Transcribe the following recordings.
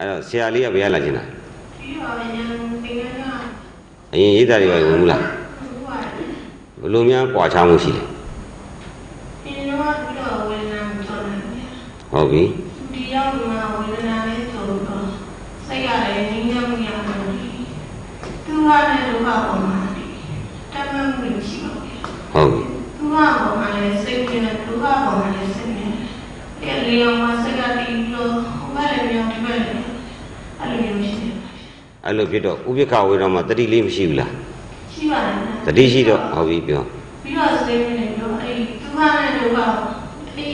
အဲ့တော့ဆရာလေးကဘယ်ရလာခြင်းလားပြီးတော့ရန်တင်ရတာအရင်ရေးတာတွေပဲဝင်ဘူးလားဘူးပါတယ်ဘယ်လိုများကြွာချမှုရှိလဲဒီတော့ပြီးတော့ဝေဒနာကြော်တယ်ဟုတ်ပြီဒီရောက်မှာဝေဒနာလေးဆိုတော့စိတ်ရတယ်ငြိမ်းချမ်းမှုရတယ်သူကလည်းဒုက္ခပေါ်မှာတတ်မှတ်မှုရှိပါဘူး ဟုတ်ပြီ သူကပေါ်မှာလည်းစိတ်နဲ့ဒုက္ခပေါ်မှာလည်းစိတ်နဲ့အဲ့လေအောင်မှာစိတ်ကတည်ပြီးတော့ဟိုကလည်းမြောင်ဒီဘက်လည်းအဲ့လိုမျိုးရှိတယ် အဲ့လိုဖြစ်တော့ဥပိ္ပခဝေဒမှာတတိလေးမရှိဘူးလားရှိပါတယ်တတိရှိတော့ဟုတ်ပြီပြောပြီးတော့စိတ်နဲ့တော့အဲ့ဒီသူကလည်းဒုက္ခအဲ့ဒီ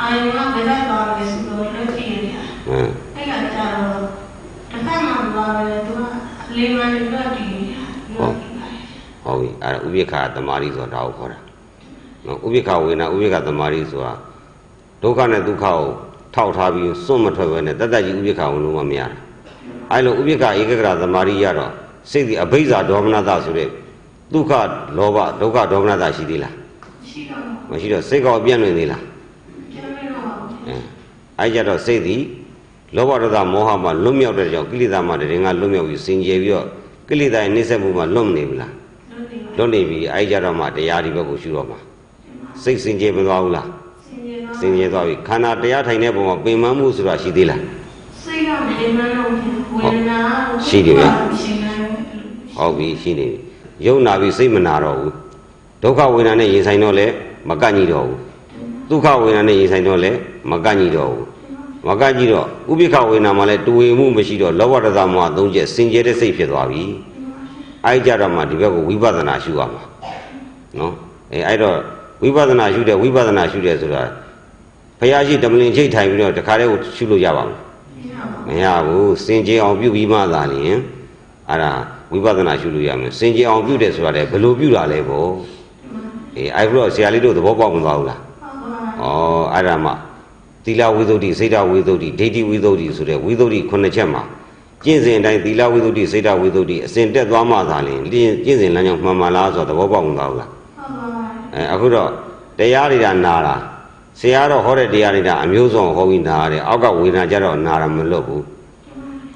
အာယုံကဘယ်တော့သွားလဲဆိုတော့လည်းကြည့်ရတယ်ဟမ်အဲ့ကကြတော့တစ်ခါမှမသွားပဲသူကလေမန်တွေတော့တည်နေတာပြောတယ်ဟုတ်ပြီအဲ့ဒါဥပိ္ပခသမာဓိဆိုတာဒါကိုခေါ်တာနော်ဥပိ္ပခဝေဒနာဥပိ္ပခသမာဓိဆိုတာဒုက္ခနဲ့ဒုက္ခကိုထောက်ထားပြီးစွန့်မထွက်ပဲနဲ့တတ္တကြီးဥပိ္ပခဝင်လို့မမရတာ အဲ့လိုဥပိ္ပခဧကဂရသမာဓိရတော့စိတ်ဒီအဘိဇ္ဇာဒေါမနတဆိုတဲ့ဒုက္ခလောဘဒုက္ခဒေါမနတရှိသေးလားရှိတော့မရှိတော့စိတ်ကောပြန့်လွင်သေးလားပြန်ပြီးတော့အဲအဲ့ကြတော့စိတ်သည်လောဘဒေါသမောဟမှာလွတ်မြောက်တဲ့ကြောင့်ကိလေသာမှတည်းငါလွတ်မြောက်ပြီးစင်ကြယ်ပြီးတော့ကိလေသာရဲ့နှိစ္စမှုမှာလွတ်မနေဘူးလားလုံးနေပါလွတ်နေပြီအဲ့ကြတော့မှတရားဒီဘက်ကိုရှုတော့မှာစိတ်စင်ကြယ်မသွားဘူးလားစင်ကြယ်တော့စင်ကြယ်သွားပြီခန္ဓာတရားထိုင်တဲ့ပုံမှာပင်မမှုဆိုတာရှိသေးလားစိတ်ကလေမန်တော့ဝေဒနာ ရှိတယ်ဗျရှိနေတယ်ဟုတ်ပြီရှိနေပြီယုံနာပြီစိတ်မနာတော့ဘူးဒုက္ခဝေဒနာနဲ့ရင်ဆိုင်တော့လဲမကန့်ညီတော့ဘူးဒုက္ခဝေဒနာနဲ့ရင်ဆိုင်တော့လဲမကန့်ညီတော့ဘူးမကန့်ညီတော့ဥပိ္ပခဝေဒနာမှာလဲတူဝေမှုမရှိတော့လောဘဒေါသမောဟသုံးချက်စင်ကြယ်တဲ့စိတ်ဖြစ်သွားပြီအဲ့ကြတော့မှဒီဘက်ကိုဝိပဿနာရှုရမှာနော်အဲအဲ့တော့ဝိပဿနာရှုတယ်ဝိပဿနာရှုတယ်ဆိုတာဘုရားရှိတမလင်ချိတ်ထိုင်ပြီးတော့တခါတည်းကိုရှုလို့ရပါမလား မရဘူးစင်ကြယ်အောင်ပြုပြီးမှသာလျှင်အဲ့ဒါဝိပဿနာရှုလို့ရမယ်စင်ကြယ်အောင်ပြုတယ်ဆိုတာလေဘယ်လိုပြုတာလဲပေါ့အေးအဲ့တော့ဆရာလေးတို့သဘောပေါက်မသွားဘူးလားဩအဲ့ဒါမှသီလဝိသုဒ္ဓိစေတဝိသုဒ္ဓိဒိဋ္ဌိဝိသုဒ္ဓိဆိုတဲ့ဝိသုဒ္ဓိခုနှစ်ချက်မှာကျင့်စဉ်အတိုင်းသီလဝိသုဒ္ဓိစေတဝိသုဒ္ဓိအစဉ်တက်သွားမှသာလျှင်ကျင့်ကျင့်စဉ်လမ်းကြောင်းမှန်မှန်လားဆိုတော့သဘောပေါက်မသွားဘူးလားအဲအခုတော့တရားတွေကနာတာဆရာတော့ဟောတဲ့တရားတွေက အမျိုးစုံဟောပြီးနာရတယ်အောက်ကဝေဒနာကြတော့နာတာမလွတ်ဘူး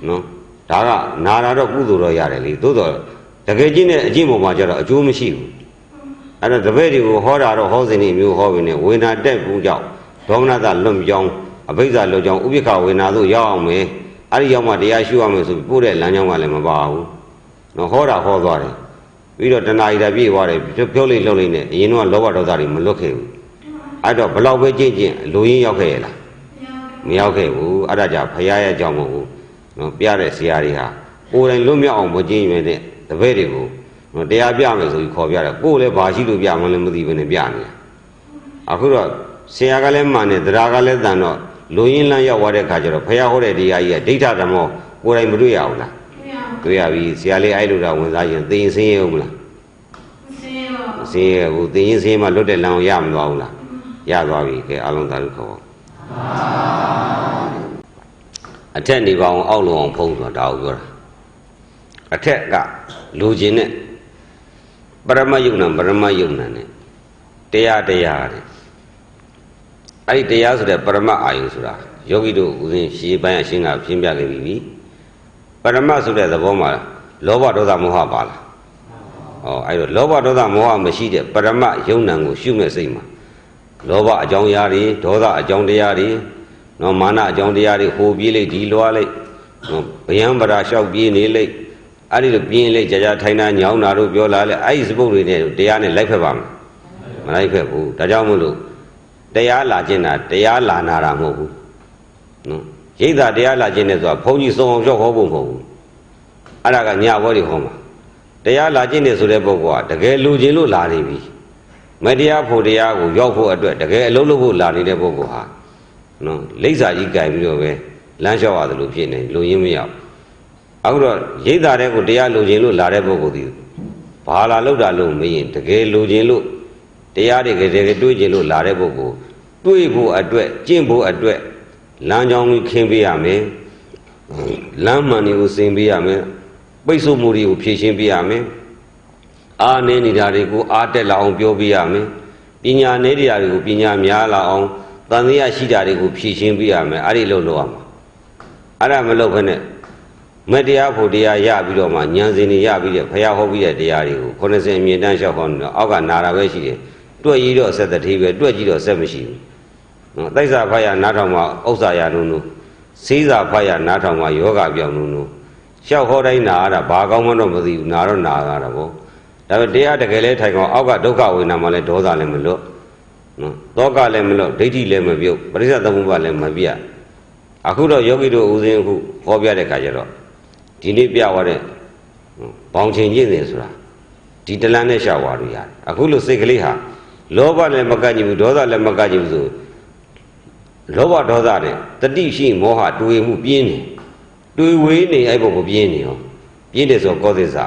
နော်ဒါကနာတာတော့ကုသိုလ်တော့ရတယ်လေသို့တော့တကယ်ကျင့်တဲ့အကျင့်ပေါ်မှာကျတော့အကျိုးမရှိဘူးအဲ့တော့တပည့်တွေကိုဟောတာတော့ဟောစဉ်နေမျိုးဟောပြီနဲ့ဝေနာတက်ဘူးကြောင့်ဒေါမနတလွတ်ပြောင်းအဘိဇ္ဇာလွတ်ကြောင်းဥပိ္ပခဝေနာသို့ရောက်အောင်မယ်အဲ့ဒီရောက်မှတရားရှုရမယ်ဆိုပြီးပို့တဲ့လမ်းကြောင်းကလည်းမပါဘူးနော်ဟောတာဟောသွားတယ်ပြီးတော့တဏှာကြီးတာပြည့်သွားတယ်ပြောလိမ့်လှုပ်လိမ့်နဲ့အရင်တော့လောဘဒေါသတွေမလွတ်ခဲ့ဘူးအဲ့တော့ဘလောက်ပဲကြင့်ကြင့်လူရင်းရောက်ခဲ့ရလားမရောက်ခဲ့ဘူးအဲ့ဒါကြောင့်ဖရာရဲ့အကြောင်းမဟုတ်ဘူး နော်ပြတဲ့ဆရာတွေဟာကိုယ်တိုင်လွတ်မြောက်အောင်မကြည့်ရင်တဲ့တပည့်တွေကိုနော်တရားပြမယ်ဆိုပြီးခေါ်ပြတယ်ကိုယ်လည်းဘာရှိလို့ပြမှလည်းမသိဘဲနဲ့ပြနေတာအခုတော့ဆရာကလည်းမှန်တယ်တရားကလည်းတန်တော့လူရင်းလန်းရောက်သွားတဲ့ခါကျတော့ဖះဟောတဲ့တရားကြီးကဒိဋ္ဌဓမ္မောကိုယ်တိုင်မတွေ့ရဘူးလားတွေ့ရပြီဆရာလေးအဲ့လိုတော့ဝင်စားရင်သိရင်စင်းရအောင်မလားစင်းရဘူးသိရင်စင်းမှလွတ်တဲ့လမ်းကိုရမသွားဘူးလားရသွားပြီကဲအလုံးသာလို့ခေါ်ပါ အထက်နေပါအောင်အောက်လုံအောင်ဖုံးဆိုတာဒါကိုပြောတာအထက်ကလူချင်းနဲ့ပရမယုံနာပရမယုံနာနဲ့တရားတရားတဲ့အဲ့ဒီတရားဆိုတဲ့ပရမအာယုဆိုတာယောဂီတို့ဦးဇင်းရှေးပိုင်းအရှင်းကပြင်းပြခဲ့ပြီပရမဆိုတဲ့သဘောမှာလောဘဒေါသမောဟပါလားဟောအဲ့တော့လောဘဒေါသမောဟမရှိတဲ့ပရမယုံနာကိုရှုမဲ့စိတ်မှာလောဘအကြောင်းတရားတွေဒေါသအကြောင်းတရားတွေ နော်မာနအကြောင်းတရားတွေဟိုပြေးလိုက်ဒီလွားလိုက်နော်ဗျံပရာလျှောက်ပြေးနေလိုက်အဲ့ဒီလိုပြင်းလိုက်ကြာကြာထိုင်တာညောင်းတာတို့ပြောလာလဲအဲ့ဒီစပုတ်တွေနဲ့တရားနဲ့လိုက်ဖက်ပါမယ်မလိုက်ဖက်ဘူးဒါကြောင့်မို့လို့တရားလာခြင်းတာတရားလာနာတာမဟုတ်ဘူးနော်ရိတ်တာတရားလာခြင်းနဲ့ဆိုတာဘုန်းကြီးစုံအောင်လျှောက်ဟောဖို့မဟုတ်ဘူးအဲ့ဒါကညဘောတွေဟောမှာတရားလာခြင်းနဲ့ဆိုတဲ့ပုဂ္ဂိုလ်ကတကယ်လူချင်းလို့လာနေပြီမတရားဖို့တရားကိုရောက်ဖို့အတွက်တကယ်အလုံးလို့ဖို့လာနေတဲ့ပုဂ္ဂိုလ်ဟာ နော်လိမ့်စာကြီးကြိုင်ပြီးတော့ပဲလမ်းလျှောက်ရတယ်လို့ဖြစ်နေလူရင်းမရောက်အခုတော့ရိတ်တာတဲ့ကိုတရားလူချင်းလို့လာတဲ့ပုဂ္ဂိုလ်ဒီဘာလာလောက်တာလို့မရင်တကယ်လူချင်းလို့တရားတွေကတကယ်တွေးချင်းလို့လာတဲ့ပုဂ္ဂိုလ်တွေးဖို့အတွက်ကျင့်ဖို့အတွက်လမ်းကြောင်းကြီးခင်းပေးရမယ်လမ်းမှန်တွေကိုစင်ပေးရမယ်ပိတ်ဆို့မှုတွေကိုဖြေရှင်းပေးရမယ်အားနေနေတာတွေကိုအားတက်လာအောင်ပြောပေးရမယ်ပညာနေတရားတွေကိုပညာများလာအောင် တန်တရားရှိတာတွေကိုဖြေရှင်းပေးရမယ်အဲ့ဒီလိုလုပ်ရမှာအဲ့ဒါမလုပ်ခနဲ့မတရားဖို့တရားရပြီးတော့မှဉာဏ်စင်တွေရပြီးတဲ့ဖရာဟောပြီးတဲ့တရားတွေကို90အမြင့်တန်းလျှောက်ဟောနေတော့အောက်ကနာတာပဲရှိတယ်တွက်ကြီးတော့ဆက်တတိပဲတွက်ကြီးတော့ဆက်မရှိဘူးနော်တိုက်စာဖတ်ရနားထောင်မှာဥစ္စာရနုံနုစေးစာဖတ်ရနားထောင်မှာယောဂပြောင်းနုံနုလျှောက်ဟောတိုင်းနာရတာဘာကောင်းမှတော့မသိဘူးနာတော့နာရတာပေါ့ဒါပေမဲ့တရားတကယ်လဲထိုင်ကောင်အောက်ကဒုက္ခဝေဒနာမှလည်းဒေါသလည်းမလွတ် နော်တောကလည်းမလွတ်ဒိဋ္ဌိလည်းမပြုတ်ပရိစ္ဆေသမုပ္ပါလည်းမပြတ်အခုတော့ယောဂီတို့ဦးဇင်းအခုဟောပြတဲ့ခါကျတော့ဒီနေ့ပြသွားတဲ့ဘောင်ချိန်ကျင့်တယ်ဆိုတာဒီတလန်းနဲ့ရှာဝါလို့ရတယ်အခုလို့စိတ်ကလေးဟာလောဘလည်းမကန့်ကြည့်ဘူးဒေါသလည်းမကန့်ကြည့်ဘူးဆိုလောဘဒေါသနဲ့တတိရှိမောဟတွေးမှုပြင်းနေတွေးဝေးနေအဲ့ဘုကိုပြင်းနေရောပြင်းတယ်ဆိုကောသစ္စာ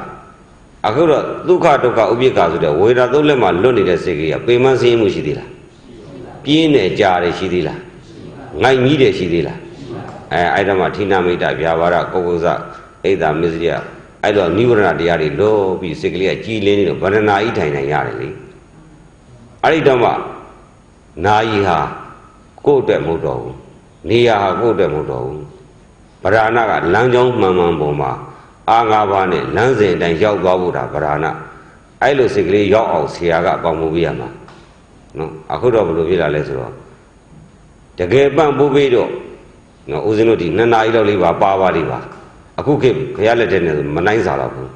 အခုတော့ဒုက္ခဒုက္ခဥပိ္ပခာဆိုတဲ့ဝေဒနာသုံးလက်မှာလွတ်နေတဲ့စိတ်ကလေးကပေမန်းစင်းမှုရှိသေးလား ပြင်းနေကြတယ်ရှိသေးလားငိုက်ကြီးတယ်ရှိသေးလားအဲအဲ့ဒါမှဌိနမိတ်တဗျာပါဒကုက္ကုဇအိဒါမစ္စရိယအဲ့တော့နိဝရဏတရားတွေလောပြီးစိတ်ကလေးကကြည်လင်းနေတော့ဗရဏာဤထိုင်နိုင်ရတယ်လေအဲ့ဒီတော့မှနာယီဟာကိုယ့်အတွက်မဟုတ်တော့ဘူးနေရာဟာကိုယ့်အတွက်မဟုတ်တော့ဘူးဗရဏကလမ်းကြောင်းမှန်မှန်ပေါ်မှာအာငါးပါးနဲ့လမ်းစဉ်အတိုင်းရောက်သွားဖို့ဒါဗရဏအဲ့လိုစိတ်ကလေးရောက်အောင်ဆရာကပေါင်းမှုပေးရမှာ နော်အခုတော့ဘယ်လိုဖြစ်လာလဲဆိုတော့တကယ်ပန့်ပိုးပေးတော့နော်ဦးဇင်းတို့ဒီနှစ်နာရီလောက်လေးပါပါပါလေးပါအခုခေတ်ခရလက်တဲ့နဲ့မနိုင်စားတော့ဘူး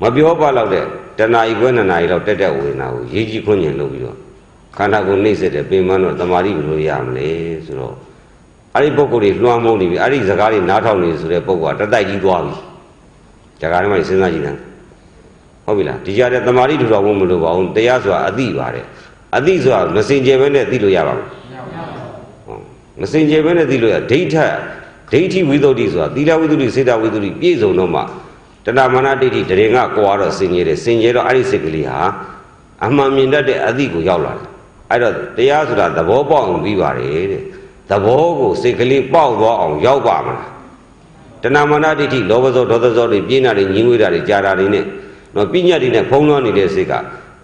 မပြောပါတော့တဲ့တနာရီခွဲနှစ်နာရီလောက်တက်တက်ဝေနာကိုရေးကြီးခွင့်ညင်လုပ်ပြီးတော့ခန္ဓာကိုယ်နှိမ့်ဆက်တယ်ပင်မတော့တမာတိဘယ်လိုရမလဲဆိုတော့အဲ့ဒီပုံကိုယ်တွေလွှမ်းမိုးနေပြီအဲ့ဒီစကားတွေနားထောင်နေဆိုတဲ့ပုံကတတိုက်ကြီးသွားပြီဇာကားထဲမှာစဉ်းစားကြည့်တယ်ဟုတ်ပြီလားဒီကြတဲ့တမာတိထူတော်ဖို့မလိုပါဘူးတရားဆိုတာအသိပါတယ် အသိဆိုတာမစင်ကြယ်ပဲနဲ့သိလို့ရပါမယ်မစင်ကြယ်ပဲနဲ့သိလို့ရဒိဋ္ဌဒိဋ္ဌိဝိသုဒ္ဓိဆိုတာသီလဝိသုဒ္ဓိစေတဝိသုဒ္ဓိပြည့်စုံတော့မှတဏမာနဒိဋ္ဌိတရင်ကကွာတော့စင်ကြယ်တယ်စင်ကြယ်တော့အဲ့ဒီစိတ်ကလေးဟာအမှန်မြင်တတ်တဲ့အသည့်ကိုရောက်လာတယ်အဲ့တော့တရားဆိုတာသဘောပေါက်အောင်ပြီးပါတယ်တဲ့သဘောကိုစိတ်ကလေးပေါက်သွားအောင်ရောက်ပါမလားတဏမာနဒိဋ္ဌိလောဘဇောဒေါသဇောတွေပြင်းတာတွေညှင်းဝေးတာတွေကြာတာတွေနဲ့နော်ပညာတွေနဲ့ဖုံးလွှမ်းနေတဲ့စိတ်က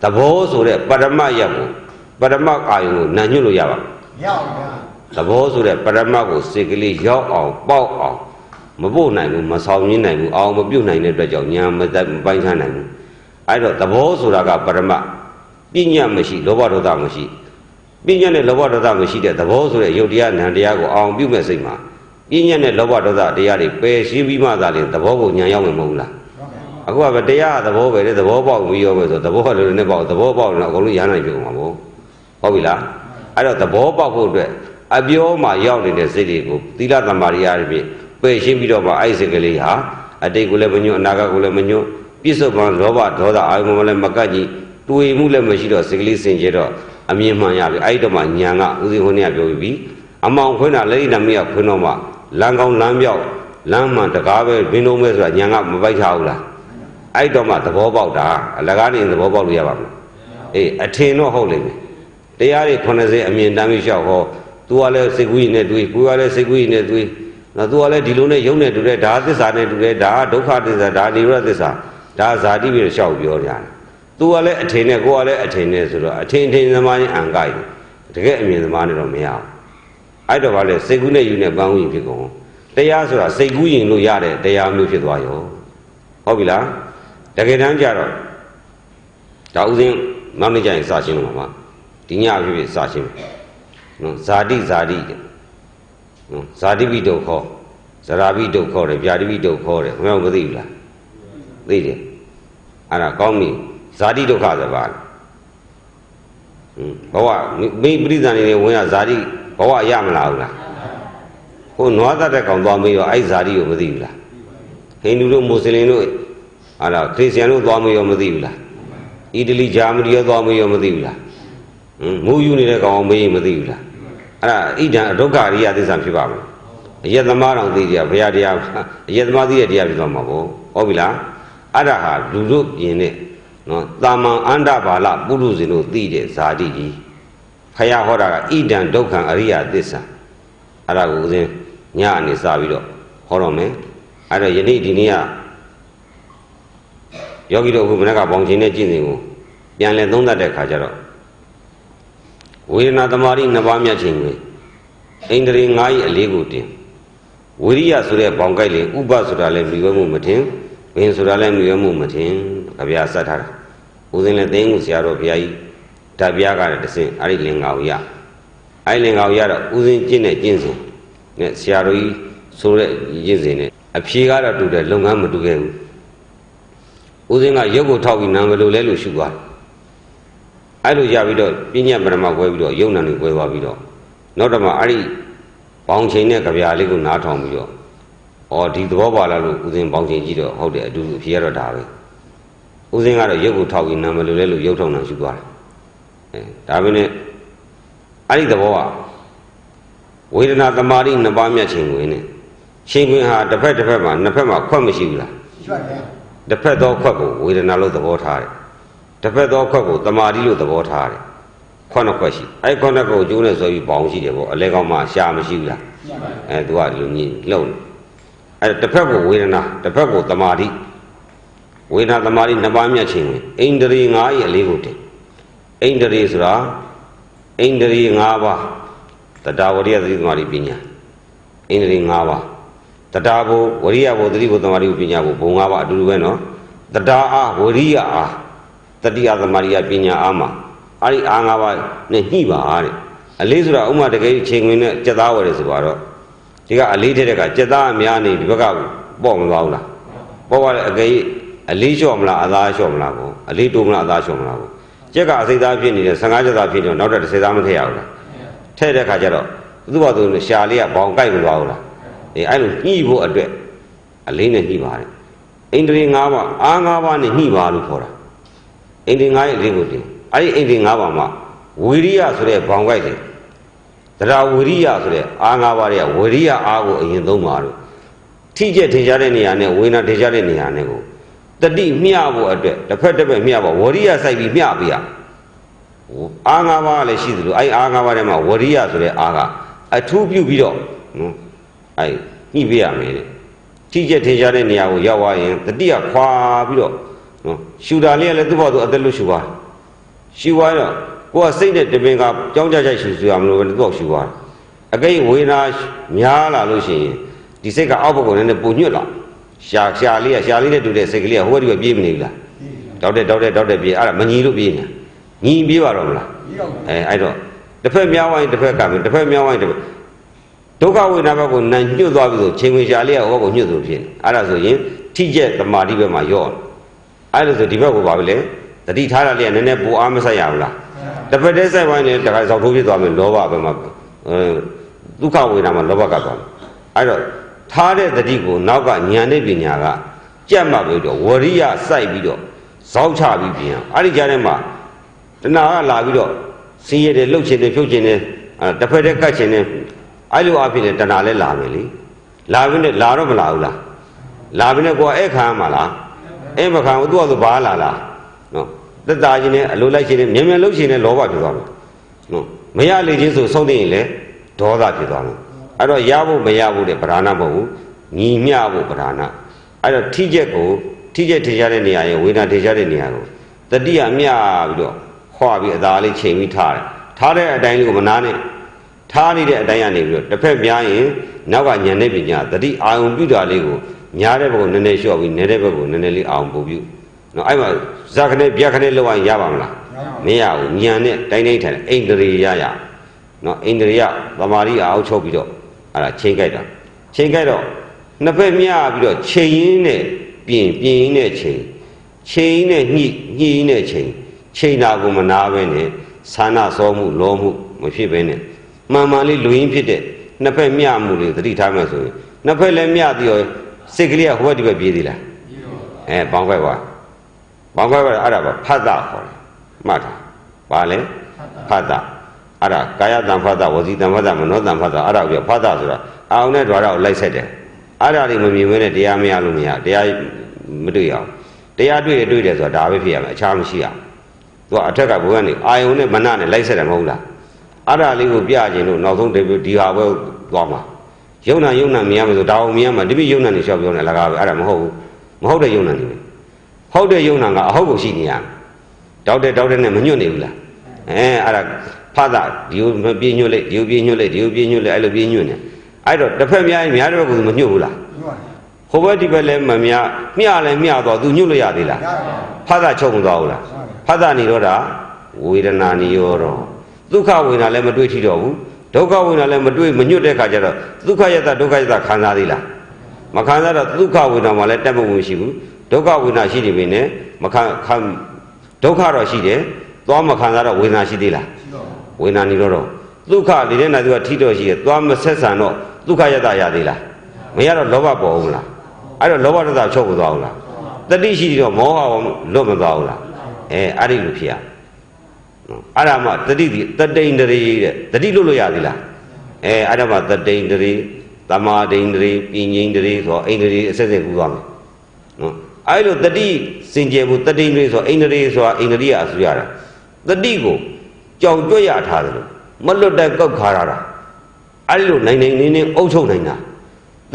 သဘောဆိုတဲ့ပရမတ်ရက်ကိုပရမတ်အာယုံကိုနံညွတ်လို့ရပါမလားရအောင်ဗျာသဘောဆိုတဲ့ပရမတ်ကိုစိတ်ကလေးရောက်အောင်ပေါက်အောင်မပို့နိုင်ဘူးမဆောင်ရင်းနိုင်ဘူးအောင်မပြုတ်နိုင်တဲ့အတွက်ကြောင့်ညာမသက်မပိုင်းခြားနိုင်ဘူးအဲ့တော့သဘောဆိုတာကပရမတ်ပညာမရှိလောဘဒေါသမရှိပညာနဲ့လောဘဒေါသမရှိတဲ့သဘောဆိုတဲ့ယုတ်တရားနံတရားကိုအောင်ပြုမဲ့စိတ်မှာပညာနဲ့လောဘဒေါသတရားတွေပယ်ရှင်းပြီးမှသာလျှင်သဘောကိုညာရောက်မှာမဟုတ်လားဟုတ်ကဲ့ အခုကပဲတရားကသဘောပဲလေသဘောပေါက်ပြီးရောပဲဆိုသဘောကလည်းနဲ့ပေါက်သဘောပေါက်တော့အကုန်လုံးရဟနိုင်ပြုံမှာပေါ့ဟုတ်ပြီလားအဲ့တော့သဘောပေါက်ဖို့အတွက်အပြောမှရောက်နေတဲ့စိတ်တွေကိုသီလသမารိယာတွေဖြင့်ပယ်ရှင်းပြီးတော့မှအဲ့ဒီစိတ်ကလေးဟာအတိတ်ကိုလည်းမညွတ်အနာဂတ်ကိုလည်းမညွတ်ပြစ္ဆုတ်ပံလောဘဒေါသအာယုံမလည်းမကန့်ကြီးတွေးမှုလည်းမရှိတော့စိတ်ကလေးစင်ကြတော့အမြင်မှန်ရပြီအဲ့ဒီတော့မှညာကဦးစီးဟိုနေကပြောပြီးပြီအမောင်ခွင်းတာလက်ရည်နမီးကခွင်းတော့မှလမ်းကောင်းလမ်းပြောက်လမ်းမှန်တကားပဲဘင်းလုံးပဲဆိုတာညာကမပိုက်ချဘူးလား အဲ့တော့မှသဘောပေါက်တာအလကားနေသဘောပေါက်လို့ရပါမလားအေးအထင်တော့ဟုတ်လိမ့်မယ်တရားတွေ80အမြင်တမ်းပြီးလျှောက်ဟော तू ကလည်းစိတ်ကူးရင်နဲ့တွေးကိုယ်ကလည်းစိတ်ကူးရင်နဲ့တွေးနော် तू ကလည်းဒီလိုနဲ့ယုံနဲ့တူတယ်ဒါသစ္စာနဲ့တူတယ်ဒါဒုက္ခသစ္စာဒါនិရောဓသစ္စာဒါဇာတိပြီးတော့လျှောက်ပြောကြတယ် तू ကလည်းအထင်နဲ့ကိုယ်ကလည်းအထင်နဲ့ဆိုတော့အထင်ထင်သမားချင်းအံကိုက်တကယ်အမြင်သမားနဲ့တော့မရဘူးအဲ့တော့ဗာလေစိတ်ကူးနဲ့ယူနဲ့ပန်းဝင်ဖြစ်ကုန်တရားဆိုတာစိတ်ကူးရင်လို့ရတဲ့တရားမျိုးဖြစ်သွားရောဟုတ်ပြီလား တကယ်တမ်းကျတော့ဒါဥစဉ်နောက်နေ့ကျရင်စရှင်းလို့ပါဒီညဖြစ်ဖြစ်စရှင်းမယ်နော်ဇာတိဇာတိတဲ့နော်ဇာတိပိဒုက္ခဇရာပိဒုက္ခတယ်ဗျာတိပိဒုက္ခတယ်ခင်ဗျားမသိဘူးလားသိတယ်အဲ့ဒါကောင်းပြီဇာတိဒုက္ခဆိုပါလားဟွန်းဘဝမိပရိသန်နေနေဝင်ရဇာတိဘဝရမလားဘူးလားဟိုနွားတတ်တဲ့ကောင်သွားမေးရောအဲ့ဇာတိကိုမသိဘူးလားဟိန္ဒူတို့မွတ်စလင်တို့ ဟာလားခရစ်ယာန်တို့သွားမရောမသိဘူးလားအီတလီဂျာမနီရောသွားမရောမသိဘူးလားဟမ်မူယူနေတဲ့ကောင်အောင်မေးမသိဘူးလားအဲ့ဒါဣဒံအဒုက္ခရိယသစ္စာဖြစ်ပါမလားအယက်သမားတော်သိကြဘုရားတရားအယက်သမားသိတဲ့တရားဖြစ်သွားမှာပေါ့ဟုတ်ပြီလားအဲ့ဒါဟာလူတို့ပြင်နဲ့နော်တာမန်အန္တဘာလပုရုဇဉ်တို့သိတဲ့ဇာတိကြီးဖယားဟောတာကဣဒံဒုက္ခံအရိယသစ္စာအဲ့ဒါကိုဦးဇင်းညအနေစပြီးတော့ဟောတော့မယ်အဲ့တော့ယနေ့ဒီနေ့က ယောဂီတို့အခုမနေ့ကပေါင်ချင်းနဲ့ကျင့်စဉ်ကိုပြန်လဲသုံးသပ်တဲ့ခါကျတော့ဝေဒနာသမารိနှစ်ပါးမြတ်ချိန်ကိုဣန္ဒြေ၅ဤအလေးကိုတင်ဝိရိယဆိုတဲ့ဘောင်ကိုက်လေဥပဆိုတာလည်းမြည်ဝဲမှုမထင်ဘင်ဆိုတာလည်းမြည်ဝဲမှုမထင်ကြဗျာဆက်ထားတာဦးစင်းလည်းသိန်းကိုဆရာတော်ဘုရားကြီးဓာပြားကလည်းတဆင့်အဲ့ဒီလင်္ကာကိုရအဲ့ဒီလင်္ကာကိုရတော့ဦးစင်းကျင့်တဲ့ကျင့်စဉ်နဲ့ဆရာတော်ကြီးဆိုတဲ့ကျင့်စဉ်နဲ့အဖြေကတော့တူတယ်လုပ်ငန်းမတူခဲ့ဘူး ဦးစင်းကရုပ်ကိုထောက်ပြီးနာမ်ဘယ်လိုလဲလို့ရှုသွားအဲ့လိုရပြီးတော့ပြဉ္ညာပရမကွဲပြီးတော့ယုံနာနေကွဲသွားပြီးတော့နောက်တော့မှအဲ့ဒီဘောင်ချိန်နဲ့ကြပြာလေးကိုနားထောင်ပြီးတော့ဩဒီသဘောပါလားလို့ဦးစင်းဘောင်ချိန်ကြည့်တော့ဟုတ်တယ်အတူတူဖြေရတော့ဒါပဲဦးစင်းကတော့ရုပ်ကိုထောက်ပြီးနာမ်ဘယ်လိုလဲလို့ရုပ်ထောင်တာရှုသွားတယ်အဲဒါပဲနဲ့အဲ့ဒီသဘောကဝေဒနာတမာတိနှစ်ပါးမြတ်ချိန်ဝင်နေချိန်ဝင်ဟာတစ်ဖက်တစ်ဖက်မှာနှစ်ဖက်မှာခွက်မရှိဘူးလားရှိပါရဲ့ တစ်ဖက်သောခွက်ကိုဝေဒနာလို့သဘောထားတယ်တစ်ဖက်သောခွက်ကိုတမာတိလို့သဘောထားတယ်ခွက်နှစ်ခွက်ရှိအဲ့ခွက်နှစ်ခွက်ကိုကျိုးနဲ့ဆိုပြီးပေါင်းရှိတယ်ပေါ့အလဲကောင်းမှရှာမရှိဘူးလားရှိပါရဲ့အဲသူကဒီလိုကြီးလှုပ်နေအဲတစ်ဖက်ကိုဝေဒနာတစ်ဖက်ကိုတမာတိဝေဒနာတမာတိနှစ်ပါးမြတ်ခြင်းဝင်အိန္ဒြေ၅ရဲ့အလေးကိုတင်အိန္ဒြေဆိုတာအိန္ဒြေ၅ပါးတတဝရိယသတိတမာတိပညာအိန္ဒြေ၅ပါး တတဘုဝရိယဘုသတိဘုတမာတိဘုပညာဘုဘုံ၅ပါးအတူတူပဲနော်တတအားဝရိယအားတတိယသမာရိယပညာအားမှာအဲ့ဒီအား၅ပါးနဲ့ညှိပါတဲ့အလေးဆိုတာဥမာတကယ်ချိန်ဝင်နဲ့စက်သားဝယ်တယ်ဆိုတော့ဒီကအလေးတဲ့ကစက်သားအများနေဒီဘက်ကပေါ့မသွားဘူးလားပေါ့သွားတယ်အကယ်အလေးလျှော့မလားအသားလျှော့မလားကိုအလေးတိုးမလားအသားလျှော့မလားကိုကျက်ကအစိတ်သားဖြစ်နေတယ်15ကျက်သားဖြစ်နေတော့နောက်တစ်တစ်သားမထည့်ရဘူးလားထည့်တဲ့ခါကျတော့သူ့ဘာသူရှာလေးကဘောင်ကိုက်မသွားဘူးလား အေးအဲ့လိုညှိဖို့အတွက်အလေးနဲ့ညှိပါတယ်အိန္ဒြေ၅ပါးအား၅ပါးနဲ့ညှိပါလို့ခေါ်တာအိန္ဒြေ၅ရဲ့အလေးကိုတင်အဲ့ဒီအိန္ဒြေ၅ပါးမှာဝိရိယဆိုတဲ့ဘောင်ကိုက်တယ်တရားဝိရိယဆိုတဲ့အား၅ပါးတွေကဝိရိယအားကိုအရင်သုံးပါလို့ထိကျက်ထင်ရှားတဲ့နေရာနဲ့ဝေနာထင်ရှားတဲ့နေရာနဲ့ကိုတတိမျှဖို့အတွက်တစ်ဖက်တစ်ဖက်မျှဖို့ဝရိယစိုက်ပြီးမျှပေးရအား၅ပါးလည်းရှိသလိုအဲ့အား၅ပါးထဲမှာဝရိယဆိုတဲ့အားကအထူးပြုပြီးတော့နော် အဲ့ညှိပေးရမယ်တဲ့ထိကျက်ထင်ရှားတဲ့နေရာကိုရောက်သွားရင်တတိကခွာပြီးတော့နော်ရှူတာလေးကလည်းသူ့ဘောသူအသက်လွတ်ရှူသွားရှူသွားတော့ကိုကစိတ်နဲ့တပင်ကကြောင်းကြကြိုက်ရှူရှူရမလို့ပဲသူ့ဘောရှူသွားအကိဝေနာများလာလို့ရှိရင်ဒီစိတ်ကအောက်ဘက်ကိုလည်းပုံညွတ်လာရှာရှာလေးကရှာလေးနဲ့တူတဲ့စိတ်ကလေးကဟိုဘက်ဒီဘက်ပြေးမနေဘူးလားတောက်တဲ့တောက်တဲ့တောက်တဲ့ပြေးအဲ့ဒါမညီလို့ပြေးနေတာညီပြေးပါတော့မလားပြီးတော့အဲအဲ့တော့တစ်ဖက်မြောင်းဝိုင်းတစ်ဖက်ကမယ်တစ်ဖက်မြောင်းဝိုင်းတစ်ဖက် ဒုက္ခဝေဒနာဘက်ကိုနန်ညွတ်သွားပြီဆိုချိန်ဝင်ရှာလေးကဟောကိုညွတ်သူဖြစ်နေအဲ့ဒါဆိုရင်ထိကျက်သမာဓိဘက်မှာယော့အဲ့ဒါဆိုဒီဘက်ကိုပါပြီလေတတိထားတာလေးကနည်းနည်းပူအားမဆက်ရဘူးလားတစ်ဖက်တည်းဆိုင်ဝိုင်းနဲ့တခါစောက်ထိုးဖြစ်သွားမယ်လောဘဘက်မှာအဲဒုက္ခဝေဒနာမှာလောဘကသွားမယ်အဲ့တော့ထားတဲ့တတိကိုနောက်ကဉာဏ်နဲ့ပညာကကြက်မှပြီးတော့ဝရိယစိုက်ပြီးတော့ဇောက်ချပြီးပြင်အောင်အဲ့ဒီကြားထဲမှာတဏှာကလာပြီးတော့စင်းရတဲ့လှုပ်ချင်တယ်ဖြုတ်ချင်တယ်အဲတစ်ဖက်တည်းကတ်ချင်တယ် အဲ့လိုအဖြစ်နဲ့တဏှာလည်းလာမယ်လေလာပြီးနဲ့လာတော့မလာဘူးလားလာပြီးနဲ့ကိုယ်အဲ့ခံရမှာလားအဲ့မခံဘူးသူကသူဘာလာလားနော်တက်တာချင်းနဲ့အလိုလိုက်ချင်းနဲ့မြန်မြန်လှုပ်ချင်တဲ့လောဘဖြစ်သွားမှာနော်မရလေချင်းဆိုဆုံးသိရင်လည်းဒေါသဖြစ်သွားမှာအဲ့တော့ရဖို့မရဖို့တဲ့ဗราဏမဟုတ်ဘူးညီမျှဖို့ဗราဏအဲ့တော့ထိချက်ကိုထိချက်ထေရှားတဲ့နေရာရဲ့ဝေဒနာထေရှားတဲ့နေရာကိုတတိယမျှပြီးတော့ခွာပြီးအသာလေးချိန်ပြီးထားတယ်ထားတဲ့အတိုင်းလေးကိုမနာနဲ့ ထားနေတဲ့အတိုင်းကနေပြီးတော့တစ်ဖက်များရင်နောက်ကညံတဲ့ပညာတတိအာယုံပြုတာလေးကိုများတဲ့ဘက်ကိုနည်းနည်းလျှော့ပြီးနည်းတဲ့ဘက်ကိုနည်းနည်းလေးအာယုံပို့ပြုနော်အဲ့မှာဇာခနဲ့ပြက်ခနဲ့လောက်ရင်ရပါမလားမရဘူးညံနဲ့တိုင်းတိုင်းထိုင်အိန္ဒြေရရနော်အိန္ဒြေရသမာဓိအာအောက်ချုပ်ပြီးတော့အဲ့ဒါချိန်ကြိုက်တာချိန်ကြိုက်တော့နှစ်ဖက်မျှပြီးတော့ချိန်ရင်းနဲ့ပြင်ပြင်ရင်းနဲ့ချိန်ချိန်နဲ့ညှိညှိနဲ့ချိန်ချိန်တာကိုမနာပဲနဲ့ဆန္ဒစောမှုလောမှုမဖြစ်ပဲနဲ့ မှန်မှန်လေးလူရင်းဖြစ်တဲ့နှစ်ဖက်မျှမှုတွေသတိထားမှဆိုရင်နှစ်ဖက်လည်းမျှပြီးတော့စိတ်ကလေးကဟိုဘက်ဒီဘက်ပြေးသေးလားအဲဘောင်းခွဲပါဘောင်းခွဲပါအဲ့ဒါပါဖတ်တာခေါ်တယ်မှတ်တာပါလဲဖတ်တာအဲ့ဒါကာယတံဖတ်တာဝစီတံဖတ်တာမနောတံဖတ်တာအဲ့ဒါကိုဖတ်တာဆိုတာအာအောင်နဲ့ဓာတ်ကိုလိုက်ဆက်တယ်အဲ့ဒါတွေမမြင်မဲနဲ့တရားမရလို့မရတရားမတွေ့ရအောင်တရားတွေ့ရတွေ့တယ်ဆိုတာဒါပဲဖြစ်ရမယ်အခြားမရှိရဘူးသူကအထက်ကဘုရားနေအာယုံနဲ့မနနဲ့လိုက်ဆက်တယ်မဟုတ်လား အဲ့ဒါလေးကိုပြခြင်းလို့နောက်ဆုံးဒီဒီဟာပဲသွားမှာယုံနာယုံနာမြင်ရမယ်ဆိုဒါအောင်မြင်ရမှာဒီပြယုံနာနေလျှောက်ပြောနေလကားပဲအဲ့ဒါမဟုတ်ဘူးမဟုတ်တဲ့ယုံနာနေပဲဟုတ်တဲ့ယုံနာကအဟုတ်ကိုရှိနေရမယ်တောက်တဲ့တောက်တဲ့နဲ့မညွတ်နေဘူးလားအဲအဲ့ဒါဖတ်တာဒီကိုပြင်းညွတ်လိုက်ဒီကိုပြင်းညွတ်လိုက်ဒီကိုပြင်းညွတ်လိုက်အဲ့လိုပြင်းညွတ်နေအဲ့တော့တစ်ဖက်များရင်များတဲ့ဘက်ကမညှို့ဘူးလားညွှန်တယ်ဟိုဘက်ဒီဘက်လည်းမများမျှလည်းမျှတော့သူညှို့လို့ရသေးလားရတယ်ဖသချုပ်မသွားဘူးလားဖသနေတော့တာဝေဒနာနိရောဓ ဒုက္ခဝေဒနာလည်းမတွေ့ထီတော့ဘူးဒုက္ခဝေဒနာလည်းမတွေ့မညွတ်တဲ့ခါကျတော့ဒုက္ခယတဒုက္ခယတခံစားသေးလားမခံစားတော့ဒုက္ခဝေဒနာမှလည်းတက်မှုမရှိဘူးဒုက္ခဝေဒနာရှိနေပြီနဲ့မခံခံဒုက္ခတော့ရှိတယ်သွားမခံစားတော့ဝေဒနာရှိသေးလားရှိတော့ဝေဒနာနိရောဓဒုက္ခနေတဲ့နာသူကထိတော့ရှိတယ်သွားမဆက်ဆံတော့ဒုက္ခယတရသေးလားမရတော့လောဘပေါ်ဘူးလားအဲ့တော့လောဘတတချုပ်မသွားဘူးလားတတိရှိတော့မောဟရောလွတ်မသွားဘူးလားအဲအဲ့ဒီလိုဖြစ်ရနော် အဲ့ဒါမှတတိတိတတိန်တရေတဲ့တတိလွတ်လို့ရသေးလားအဲအဲ့ဒါမှတတိန်တရေတမာဒိန်တရေပြင်းငိန်တရေဆိုတော့အိန္ဒြေအစစ်စစ်ကူသွားမယ်နော်အဲ့လိုတတိစင်ကြယ်မှုတတိန်တရေဆိုတော့အိန္ဒြေဆိုတာအိန္ဒြေကအဆူရတာတတိကိုကြောင်ကြွရထားတယ်လို့မလွတ်တဲ့ကောက်ခါရတာအဲ့လိုနိုင်နိုင်နေနေအုပ်ချုပ်နိုင်တာ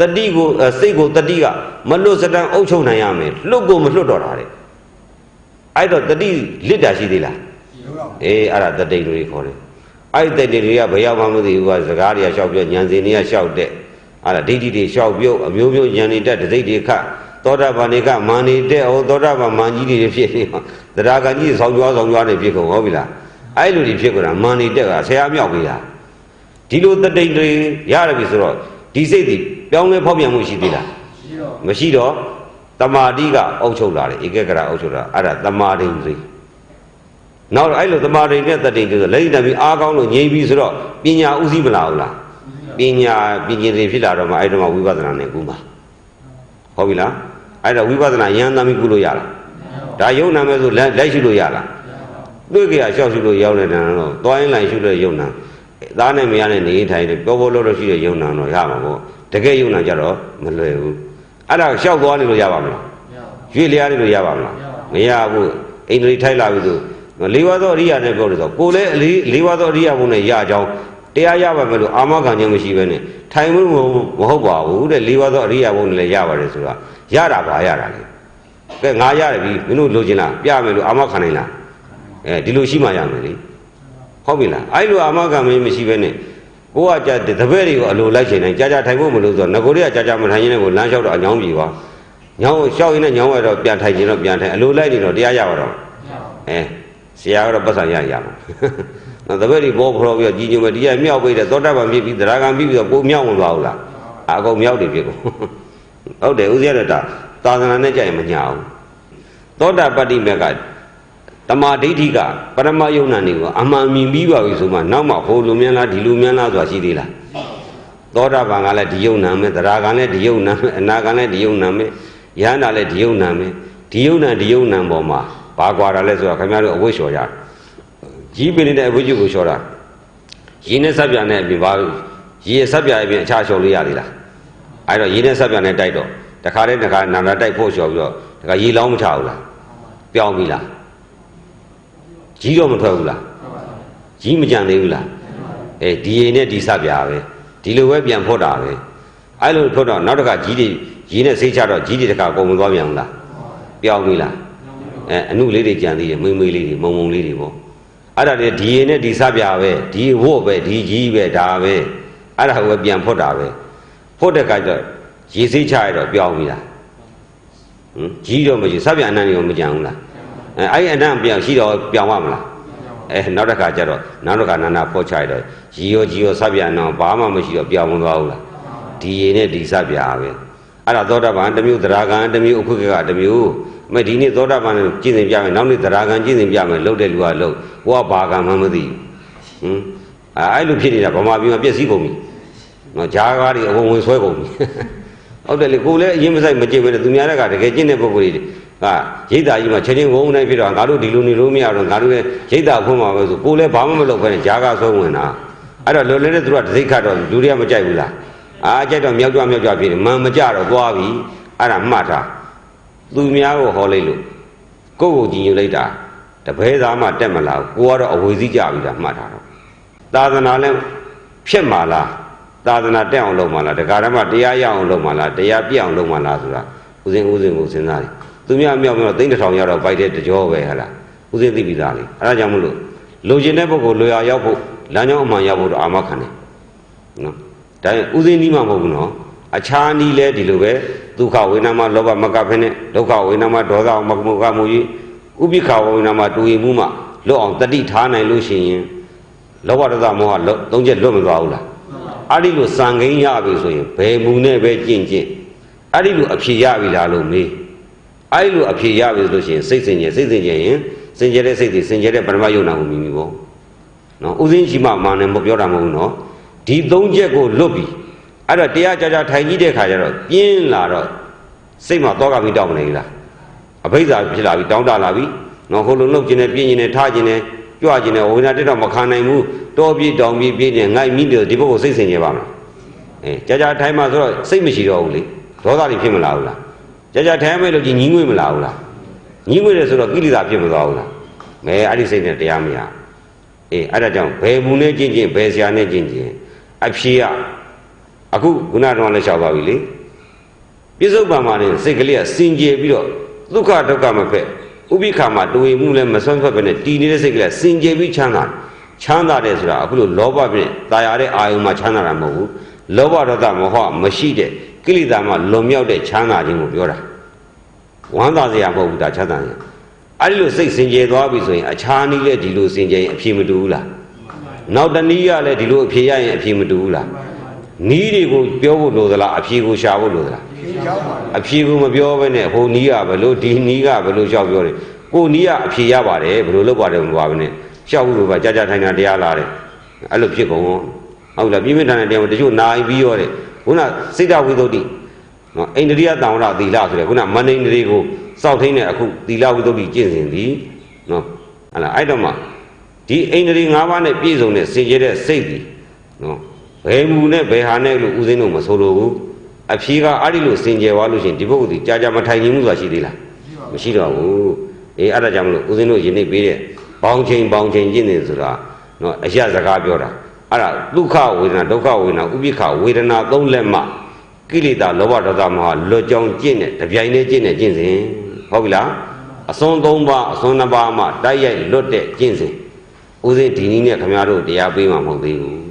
တတိကိုအဲစိတ်ကိုတတိကမလွတ်စတန်အုပ်ချုပ်နိုင်ရမယ်လွတ်ကိုမလွတ်တော့တာတဲ့အဲ့တော့တတိလစ်တာရှိသေးလားရှိတော့ အေးအဲ့ဒါတတိန်တွေခေါ်တယ်အဲ့ဒီတတိန်တွေကဘယ်ရောက်မှမသိဘူးကစကားတွေကရှောက်ပြောညံစင်တွေကရှောက်တဲ့အဲ့ဒါဒိဋ္ဌိတွေရှောက်ပြုတ်အမျိုးမျိုးညံနေတတ်ဒိဋ္ဌိတွေခတ်သောတာပန်တွေကမာနေတဲ့ဟောသောတာပန်မာကြီးတွေဖြစ်နေမှာတရားကကြီးဆောင်းကြွားဆောင်းကြွားနေဖြစ်ကုန်ဟုတ်ပြီလားအဲ့လိုတွေဖြစ်ကုန်တာမာနေတက်ကဆရာမြောက်ပြီလားဒီလိုတတိန်တွေရတယ်ပြီဆိုတော့ဒီစိတ်တွေပြောင်းလဲဖောက်ပြန်မှုရှိသေးလားရှိတော့မရှိတော့တမာတိကအုပ်ချုပ်လာတယ်ဧကဂရအုပ်ချုပ်လာအဲ့ဒါတမာတိန်စိ နောက်တော့အဲ့လိုတမာတိန်နဲ့တတိန်တွေဆိုလက်ရည်တံပြီးအားကောင်းလို့ငြိမ်းပြီးဆိုတော့ပညာဥစည်းမလာဘူးလားပညာပညာတွေဖြစ်လာတော့မှအဲ့တော့မှဝိပဿနာနဲ့ကူမှာဟုတ်ပြီလားအဲ့တော့ဝိပဿနာယန္တမ်းပြီးကူလို့ရလားဒါယုံနာမဲ့ဆိုလက်လက်ရှိလို့ရလားတွေ့ကြရရှောက်ရှိလို့ရောက်နေတာတော့သွားရင်လိုက်ရှိလို့ယုံနာသားနဲ့မရနဲ့နေထိုင်တယ်ပြောဖို့လို့လို့ရှိတဲ့ယုံနာတော့ရမှာပေါ့တကယ်ယုံနာကြတော့မလွယ်ဘူးအဲ့ဒါရှောက်သွားနေလို့ရပါမလားရွေ့လျားနေလို့ရပါမလားမရဘူးအိန္ဒြေထိုက်လာပြီဆို လေးဝါသောအရိယာနဲ့ပြောလို့ဆိုကိုယ်လည်းလေးလေးဝါသောအရိယာဘုံနဲ့ရကြောင်းတရားရပါမယ်လို့အာမခံခြင်းမရှိဘဲနဲ့ထိုင်မှုမဟုတ်ပါဘူးတဲ့လေးဝါသောအရိယာဘုံနဲ့လည်းရပါတယ်ဆိုတာရတာပါရတာလေကဲငါရတယ်ပြီမင်းတို့လိုချင်လားပြမယ်လို့အာမခံနိုင်လားအဲဒီလိုရှိမှရမယ်လေဟုတ်ပြီလားအဲ့လိုအာမခံမင်းမရှိဘဲနဲ့ကိုကကြတပည့်တွေကိုအလိုလိုက်ချင်တိုင်းကြာကြာထိုင်ဖို့မလို့ဆိုတော့ငကိုတွေကကြာကြာမထိုင်ရင်လည်းကိုလမ်းလျှောက်တော့အညောင်းပြီပါညောင်းလျှောက်ရင်လည်းညောင်းရတော့ပြန်ထိုင်ခြင်းတော့ပြန်ထိုင်အလိုလိုက်နေတော့တရားရပါတော့အဲ ဆရာကတော့ပတ်စံရရမှာနော်တပည့်တွေဘောဖော်ပြီးတော့ကြီးညိုမယ်ဒီကမြောက်ပြီးတဲ့သောတာပန်ဖြစ်ပြီးသရဂံပြီးပြီးတော့ကိုမြောက်ဝင်သွားဘူးလားအကုန်မြောက်တယ်ဖြစ်ကုန်ဟုတ်တယ်ဦးဇင်းရတာသာသနာနဲ့ကြရင်မညာဘူးသောတာပတ္တိမေကတမာဒိဋ္ဌိကပရမယုံနာနေကိုအမှန်မြင်ပြီးပါပြီဆိုမှနောက်မှဟိုလိုမြန်လားဒီလိုမြန်လားဆိုတာရှိသေးလားသောတာပန်ကလည်းဒီယုံနာမယ်တရားကလည်းဒီယုံနာမယ်အနာကလည်းဒီယုံနာမယ်ယန္တာလည်းဒီယုံနာမယ်ဒီယုံနာဒီယုံနာပေါ်မှာ ဘာကွာတာလဲဆိုတော့ခင်ဗျားတို့အဝိဇ္ဇော်ရကြီးပင်နေတဲ့အဝိဇ္ဇုကိုလျှော်တာရင်းနဲ့ဆက်ပြန်တဲ့အပြင်ဘာရေဆက်ပြန်အပြင်အခြားလျှော်လို့ရသေးလားအဲ့တော့ရင်းနဲ့ဆက်ပြန်နဲ့တိုက်တော့တခါတည်းတခါနာနာတိုက်ဖို့လျှော်ပြီးတော့တခါရေလောင်းမချဘူးလားပြောင်းပြီလားကြီးတော့မထွက်ဘူးလားကြီးမကြံသေးဘူးလားအဲဒီရေနဲ့ဒီစပြာပဲဒီလိုပဲပြန်ဖို့တာပဲအဲ့လိုဖို့တော့နောက်တစ်ခါကြီးတွေရေနဲ့စိတ်ချတော့ကြီးတွေတစ်ခါကုန်မသွားပြန်ဘူးလားပြောင်းပြီလား အဲအနုလေးတွေကြံသေးတယ်မိမ့်မိလေးတွေမုံမုံလေးတွေပေါ့အဲ့ဒါတွေဒီရေနဲ့ဒီစပြာပဲဒီဝတ်ပဲဒီကြီးပဲဒါပဲအဲ့ဒါကိုပဲပြန်ဖို့တာပဲဖို့တဲ့ခါကျတော့ရေစိတ်ချရတော့ပြောင်းပြီလားဟမ်ကြီးတော့မရှိစပြာအနံ့တွေမကြံဘူးလားအဲအဲ့ဒီအနံ့ပြောင်းရှိတော့ပြောင်းရမလားအဲနောက်တစ်ခါကျတော့နောက်တစ်ခါနာနာဖောချရတော့ရီရောကြီးရောစပြနောင်ဘာမှမရှိတော့ပြောင်းဝင်သွားဘူးလားဒီရေနဲ့ဒီစပြပဲအဲ့ဒါသောတာပန်တစ်မျိုးသရဂံတစ်မျိုးအခုခေတ်ကတစ်မျိုးအ မေဒီနေ့သောတာပန်ကျင့်စဉ်ပြမယ်နောက်နေ့သရဂံကျင့်စဉ်ပြမယ်လှုပ်တဲ့လူကလှုပ်ဟိုကဘာကမှမသိဘူးဟင်အဲအဲ့လိုဖြစ်နေတာဗမာပြည်မှာပြည့်စည်ကုန်ပြီနော်ဂျားကားတွေအဝင်ဝင်ဆွဲကုန်ပြီဟုတ်တယ်လေကိုလည်းအရင်မဆိုင်မကျင့်ပဲသူများကတကယ်ကျင့်တဲ့ပုဂ္ဂိုလ်တွေဟာရိတ်တာကြီးမှာချက်ချင်းဝုန်းတိုင်းဖြစ်တော့ငါတို့ဒီလိုနေလို့မရတော့ငါတို့လည်းရိတ်တာဖွင့်မှာပဲဆိုကိုလည်းဘာမှမလုပ်ဘဲနဲ့ဂျားကားဆွဲဝင်တာအဲ့တော့လွယ်လွယ်နဲ့သူကတစိတ်ခတ်တော့လူတွေကမကြိုက်ဘူးလားအာကြိုက်တော့မြောက်ကြွမြောက်ကြွဖြစ်တယ်မန်မကြတော့သွားပြီအဲ့ဒါမှတ်ထား သူများကိုဟောလိုက်လို့ကိုယ့်ကိုကြည်ညိုလိုက်တာတပည့်သားမှတက်မလာဘူးကိုကတော့အဝေစီးကြပြီလားမှတ်ထားတော့သာသနာလည်းဖြစ်မှာလားသာသနာတက်အောင်လုပ်မှာလားဒကာရမတရားရအောင်လုပ်မှာလားတရားပြအောင်လုပ်မှာလားဆိုတာဦးစင်ဦးစင်ကိုစဉ်းစားတယ်သူများမြောက်မြောက်သိန်းတစ်ထောင်ရောက်တော့ဗိုက်တဲ့တကြောပဲဟဲ့လားဦးစင်သိပြီသားလေအဲဒါကြောင့်မလို့လိုချင်တဲ့ပုဂ္ဂိုလ်လိုရာရောက်ဖို့လမ်းကြောင်းအမှန်ရောက်ဖို့တော့အာမခံတယ်နော်ဒါရင်ဥစဉ်နီးမှမဟုတ်ဘူးနော်အခြားနီးလဲဒီလိုပဲ ဒုက္ခဝေဒနာမှာလောဘမကဖ ೇನೆ ဒုက္ခဝေဒနာမှာဒေါသမကမကမှုကြီးဥပိ္ပခဝေဒနာမှာတူရင်မှုမှလွတ်အောင်တတိထားနိုင်လို့ရှိရင်လောဘဒေါသမောဟလွတ်သုံးချက်လွတ်မသွားဘူးလားအဲ့ဒီလိုစံကိန်းရပြီဆိုရင်ဘယ်မူနဲ့ပဲကျင့်ကျင့်အဲ့ဒီလိုအဖြေရပြီလားလို့မေးအဲ့ဒီလိုအဖြေရပြီဆိုလို့ရှိရင်စိတ်စင်ကြယ်စိတ်စင်ကြယ်ရင်စင်ကြယ်တဲ့စိတ်တွေစင်ကြယ်တဲ့ပရမယုံနာကိုမိမိပေါ့နော်ဥစဉ်ရှိမှမာနေမပြောတာမဟုတ်ဘူးနော်ဒီသုံးချက်ကိုလွတ်ပြီ အဲ့တော့တရားကြကြထိုင်ကြည့်တဲ့ခါကျတော့ပြင်းလာတော့စိတ်မှာတောကမိတောက်မနေဘူးလားအဘိဓါဖြစ်လာပြီတောင်းတလာပြီနော်ဟိုလိုလှုပ်ခြင်းနဲ့ပြင်းခြင်းနဲ့ထားခြင်းနဲ့ကြွခြင်းနဲ့ဝိညာဉ်တက်တော့မခံနိုင်ဘူးတောပြေးတောင်ပြေးပြေးနေငိုက်မိတယ်ဒီဘက်ကိုစိတ်ဆင်ကြပါမလားအဲကြကြထိုင်မှဆိုတော့စိတ်မရှိတော့ဘူးလေဒေါသတွေဖြစ်မလာဘူးလားကြကြထိုင်မဲ့လို့ကြီးညီးငွေ့မလာဘူးလားညီးငွေ့တယ်ဆိုတော့ကိလေသာဖြစ်မသွားဘူးလားမဲအဲ့ဒီစိတ်နဲ့တရားမရအေးအဲ့ဒါကြောင့်ဘယ်ဘူးနဲ့ကျင့်ကျင့်ဘယ်ဆရာနဲ့ကျင့်ကျင့်အဖြေက အခုခုနကတော့လည်းလျှောက်သွားပြီလေပြစ္ဆုတ်ပံမှာနေစိတ်ကလေးကစင်ကြယ်ပြီးတော့ဒုက္ခဒုက္ခမဖက်ဥပိ္ပခာမှာတွေ့မှုလည်းမဆွမ်းဖက်ပဲနဲ့တည်နေတဲ့စိတ်ကလေးစင်ကြယ်ပြီးချမ်းသာချမ်းသာတယ်ဆိုတာအခုလိုလောဘဖြင့်ตายရတဲ့အာယုံမှာချမ်းသာတာမဟုတ်ဘူးလောဘဒေါသမောဟမရှိတဲ့ကိလေသာမှလွန်မြောက်တဲ့ချမ်းသာခြင်းကိုပြောတာဝမ်းသာစရာမဟုတ်ဘူးဒါချမ်းသာခြင်းအဲ့ဒီလိုစိတ်စင်ကြယ်သွားပြီဆိုရင်အခြားနည်းလည်းဒီလိုစင်ကြယ်ရင်အဖြေမတူဘူးလားနောက်တနည်းကလည်းဒီလိုအဖြေရရင်အဖြေမတူဘူးလား နီးတွေကိုပြောဖို့လိုသလားအဖြေကိုရှာဖို့လိုသလားဖြေချောင်းပါအဖြေကိုမပြောဘဲနဲ့ဟိုနီးကဘလို့ဒီနီးကဘလို့လျှောက်ပြောတယ်ကိုနီးကအဖြေရပါတယ်ဘလို့လုပ်ပါတယ်မပါဘဲနဲ့လျှောက်လို့ပါကြာကြာထိုင်တာတရားလာတယ်အဲ့လိုဖြစ်ကုန်ဟုတ်လားပြင်းပြထန်တဲ့တရားတချို့နိုင်ပြီးရောတယ်ခုနစိတ်တဝိသုဒ္ဓိနော်အိန္ဒြိယတံဝရသီလဆိုတယ်ခုနမနိန္ဒြေကိုစောက်ထိန်တဲ့အခုသီလဝိသုဒ္ဓိကျင့်စဉ်သည်နော်ဟလာအဲ့တော့မှဒီအိန္ဒြေ၅ပါးနဲ့ပြည့်စုံတဲ့စင်ကြယ်တဲ့စိတ်သည်နော် ဘယ်မူနဲ့ဘယ်ဟာနဲ့လို့ဥစဉ်တို့မဆိုလိုဘူးအဖြေကအဲ့ဒီလိုစင်ကြယ်သွားလို့ရှိရင်ဒီပုဂ္ဂိုလ်ဒီကြာကြာမထိုင်ခြင်းမှုဆိုတာရှိသေးလားမရှိတော့ဘူးအေးအဲ့ဒါကြောင့်မလို့ဦးဇင်းတို့ယနေ့ပေးတဲ့ဘောင်ချိန်ဘောင်ချိန်ကျင့်နေဆိုတာနော်အရာစကားပြောတာအဲ့ဒါဒုက္ခဝေဒနာဒုက္ခဝေဒနာဥပိ္ပခဝေဒနာသုံးလက်မှကိလေသာလောဘဒေါသမောဟလွတ်ကြောင်ကျင့်တဲ့တပြိုင်တည်းကျင့်တဲ့ကျင့်စဉ်ဟုတ်ပြီလားအစွန်း၃ပါးအစွန်း၂ပါးမှတိုက်ရိုက်လွတ်တဲ့ကျင့်စဉ်ဦးဇင်းဒီနည်းနဲ့ခင်ဗျားတို့တရားပေးမှာမဟုတ်သေးဘူး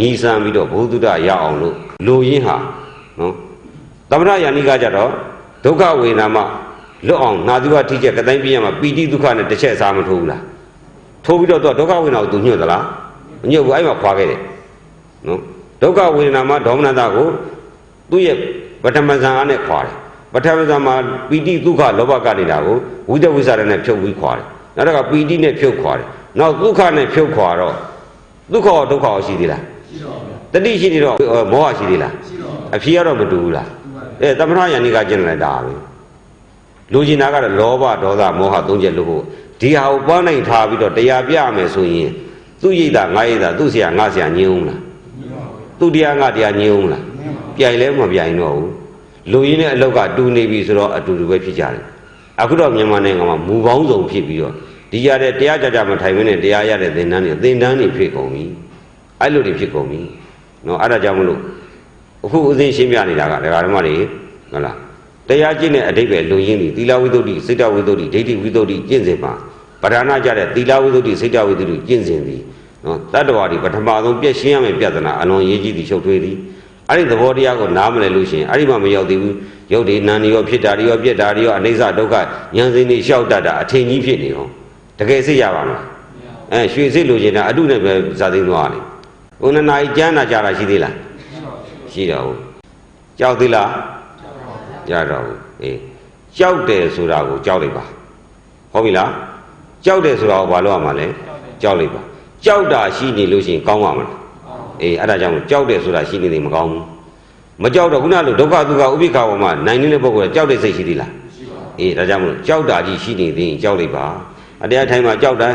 နီးစမ်းပြီးတော့ဘုသူဒ္ဓရအောင်လို့လိုရင်းဟာနော်သမဏယာနိကကြတော့ဒုက္ခဝေဒနာမှလွတ်အောင်နာသူကထိချက်ကတိုင်းပြရမှာပီတိဒုက္ခနဲ့တစ်ချက်စားမထိုးဘူးလားထိုးပြီးတော့သူကဒုက္ခဝေဒနာကိုသူညှို့သလားမညှို့ဘူးအဲ့မှာခွာခဲ့တယ်နော်ဒုက္ခဝေဒနာမှာဒေါမနတာကိုသူ့ရဲ့ပထမဇန်အားနဲ့ခွာတယ်ပထမဇန်မှာပီတိဒုက္ခလောဘကနေတာကိုဝိတဝိသရနဲ့ဖြုတ်ပြီးခွာတယ်နောက်တော့ကပီတိနဲ့ဖြုတ်ခွာတယ်နောက်ဒုက္ခနဲ့ဖြုတ်ခွာတော့ဒုက္ခရောဒုက္ခရောရှိသေးလားရှိ တတိရှိနေတော့မောဟရှိသေးလားရှိတော့အဖြေကတော့မတူဘူးလားအဲသမထယန္တိကကျင့်လိုက်တာပဲလူကျင်တာကတော့လောဘဒေါသမောဟသုံးချက်လို့ကိုဒီဟာကိုပွားနိုင်ထားပြီးတော့တရားပြမယ်ဆိုရင်သူ့ရိတ်တာငါရိတ်တာသူ့ဆရာငါဆရာညင်းအောင်လားသူ့တရားငါတရားညင်းအောင်လားပြိုင်လဲမပြိုင်တော့ဘူးလူရင်းနဲ့အလောက်ကတူနေပြီဆိုတော့အတူတူပဲဖြစ်ကြတယ်အခုတော့မြန်မာနိုင်ငံမှာမူပေါင်းစုံဖြစ်ပြီးတော့ဒီရတဲ့တရားကြကြမထိုင်မင်းနဲ့တရားရတဲ့သင်္ဍန်းတွေသင်္ဍန်းတွေဖြစ်ကုန်ပြီအဲ့လိုတွေဖြစ်ကုန်ပြီ နော်အဲ့ဒါကြောင့်မလို့အခုဥစဉ်ရှင်းပြနေတာကဒကာဓမ္မတွေဟုတ်လားတရားကျင့်တဲ့အဓိပ္ပာယ်လူရင်းဒီသီလဝိသုဒ္ဓိစိတ်တဝိသုဒ္ဓိဒိဋ္ဌိဝိသုဒ္ဓိကျင့်စဉ်မှာပဓာနာကြတဲ့သီလဝိသုဒ္ဓိစိတ်တဝိသုဒ္ဓိကျင့်စဉ်ဒီနော်တတ္တဝါဒီပထမဆုံးပြည့်ရှင်းရမယ့်ပြဿနာအလွန်ရေးကြီးသည်ချုပ်ထွေးသည်အဲ့ဒီသဘောတရားကိုနားမလည်လို့ရှိရင်အဲ့ဒီမှာမရောက်သေးဘူးရုပ်ဒီနာနေရောဖြစ်တာတွေရောပြက်တာတွေရောအိဋ္ဌဒုက္ခဉာဏ်စဉ်တွေလျှောက်တတ်တာအထင်ကြီးဖြစ်နေအောင်တကယ်စိတ်ရပါမလားအဲရွှေစိတ်လိုချင်တာအတုနဲ့ပဲဇာသိမ်းသွားတယ် ဘုန်းနာကြီးကျမ်းနာကြတာရှိသေးလားရှိတော့ရှိတော့ဘူးကြောက်သေးလားကြတော့ဘူးအေးကြောက်တယ်ဆိုတာကိုကြောက်လိုက်ပါဟုတ်ပြီလားကြောက်တယ်ဆိုတာကိုဘာလို့ရမှာလဲကြောက်လိုက်ပါကြောက်တာရှိနေလို့ရှိရင်ကောင်းပါမလားအေးအဲ့ဒါကြောင့်ကြောက်တယ်ဆိုတာရှိနေတယ်မကောင်းဘူးမကြောက်တော့ခုနလိုဒုက္ခဒုက္ခဥပိ္ပခါပေါ်မှာနိုင်နေတဲ့ပုဂ္ဂိုလ်ကကြောက်တဲ့စိတ်ရှိသေးလားရှိပါဘူးအေးဒါကြောင့်မလို့ကြောက်တာကြီးရှိနေသေးရင်ကြောက်လိုက်ပါအတရားထိုင်မှာကြောက်တာ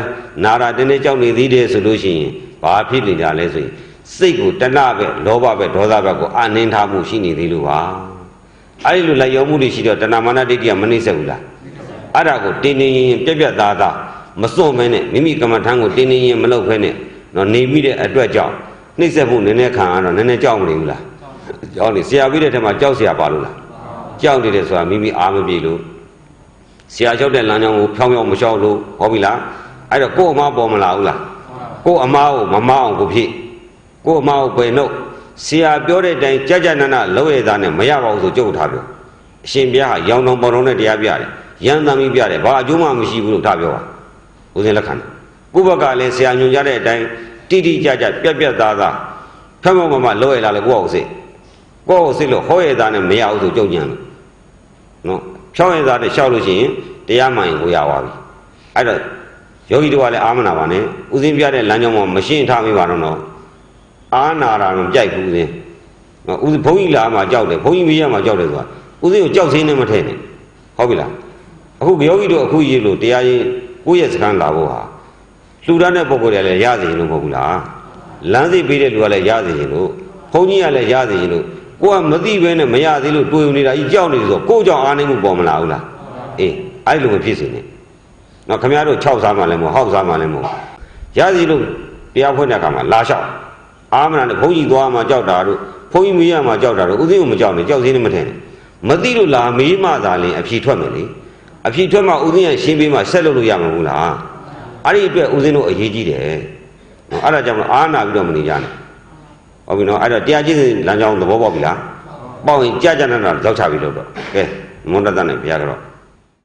နာတာတင်းတင်းကြောက်နေသေးတယ်ဆိုလို့ရှိရင် ဘာဖြစ်နေကြလဲဆိုရင်စိတ်ကိုတဏှပဲလောဘပဲဒေါသပဲကိုအနှင်းထားမှုရှိနေသေးလို့ပါအဲ့ဒီလိုလိုက်ရောမှုတွေရှိတော့တဏမာနဒိဋ္ဌိကမနှိမ့်ဆက်ဘူးလားအဲ့ဒါကိုတင်းတင်းရင်ရင်ပြက်ပြက်သားသားမစွန့်မဲနဲ့မိမိကမ္မထမ်းကိုတင်းတင်းရင်မလုပ်ဖဲနဲ့နော်နေမိတဲ့အတွက်ကြောင့်နှိမ့်ဆက်မှုနည်းနည်းခံရတော့နည်းနည်းကြောက်မနေဘူးလားကြောက်နေဆရာပြီးတဲ့ထက်မှာကြောက်ဆရာပါလို့လားကြောက်နေတယ်ဆိုတာမိမိအားမပြေလို့ဆရာကြောက်တဲ့လမ်းကြောင်းကိုဖြောင်းဖြောင်းမလျှောက်လို့ဟောပြီလားအဲ့တော့ကို့အမပေါ်မလာဘူးလား ကို့အမားကိုမမအောင်ကိုဖြစ်ကို့အမားကိုပယ်နှုတ်ဆရာပြောတဲ့အတိုင်းကြကြနနလောက်ရသားနဲ့မရပါဘူးဆိုကြုတ်ထားပြောအရှင်ဘုရားဟာရောင်တော်ပေါ်တော်နဲ့တရားပြတယ်ရန်တမ်းပြီးပြတယ်ဘာအကျိုးမှမရှိဘူးလို့ထားပြောပါဦးဇင်းလက်ခံတယ်ကိုယ့်ဘက်ကလည်းဆရာညွှန်ကြားတဲ့အတိုင်းတိတိကျကျပြက်ပြက်သားသားဖက်မမမလောက်ရလာလေကိုယ့်အောင်စိတ်ကိုယ့်အောင်စိတ်လို့ဟောရသားနဲ့မရဘူးဆိုကြုတ်ညံလို့နော်ဖြောင်းရသားနဲ့ရှောက်လို့ရှိရင်တရားမှန်ရင်ကိုရသွားပြီအဲ့တော့ ယောဂီတို့ကလည်းအာမနာပါနဲ့ဦးဇင်းပြတဲ့လမ်းကြောင်းမှာမရှင်းထားမိပါတော့တော့အာနာတာတော့ကြိုက်ဘူးဦးဇင်းနော်ဦးဇင်းဘုန်းကြီးလာမှကြောက်တယ်ဘုန်းကြီးမေးရမှကြောက်တယ်ဆိုတာဦးဇင်းကိုကြောက်စင်းနဲ့မထဲနဲ့ဟုတ်ပြီလားအခုယောဂီတို့အခုရေးလို့တရားရင်ကိုယ့်ရဲ့စကန်းလာဖို့ဟာလှူဒန်းတဲ့ပုံကိုယ်တွေလည်းရစေရင်လို့မဟုတ်ဘူးလားလမ်းစိတ်ပေးတဲ့လူကလည်းရစေရင်လို့ဘုန်းကြီးကလည်းရစေရင်လို့ကိုကမသိဘဲနဲ့မရသေးလို့တွေးနေတာကြီးကြောက်နေဆိုကိုကြောင့်အားနေမှုပေါ်မလာဘူးလားအေးအဲ့လိုမဖြစ်စေနဲ့ နော်ခမရတို့6စားမှလည်းမဟုတ်ဟောက်စားမှလည်းမဟုတ်ရစီလို့တရားဖွင့်တဲ့အခါမှာလာလျှောက်အာမနာနဲ့ဘုန်းကြီးသွားမှကြောက်တာတို့ဘုန်းကြီးမေးရမှကြောက်တာတို့ဥသိကိုမကြောက်နဲ့ကြောက်စင်းနဲ့မထင်နဲ့မသိလို့လာမေးမှသာလင်အဖြေထွက်မယ်လေအဖြေထွက်မှဥသိရရှင်းပေးမှဆက်လုပ်လို့ရမှာမဟုတ်လားအဲ့ဒီအတွက်ဥသိတို့အရေးကြီးတယ်နော်အဲ့ဒါကြောင့်အာနာပြီးတော့မနေကြနဲ့ဟုတ်ပြီနော်အဲ့တော့တရားချင်းလမ်းကြောင်းသဘောပေါက်ပြီလားပေါက်ရင်ကြာကြာနာနာရောက်ချပြီလို့တော့ကဲမွန်တတ်တဲ့ဘုရားကတော့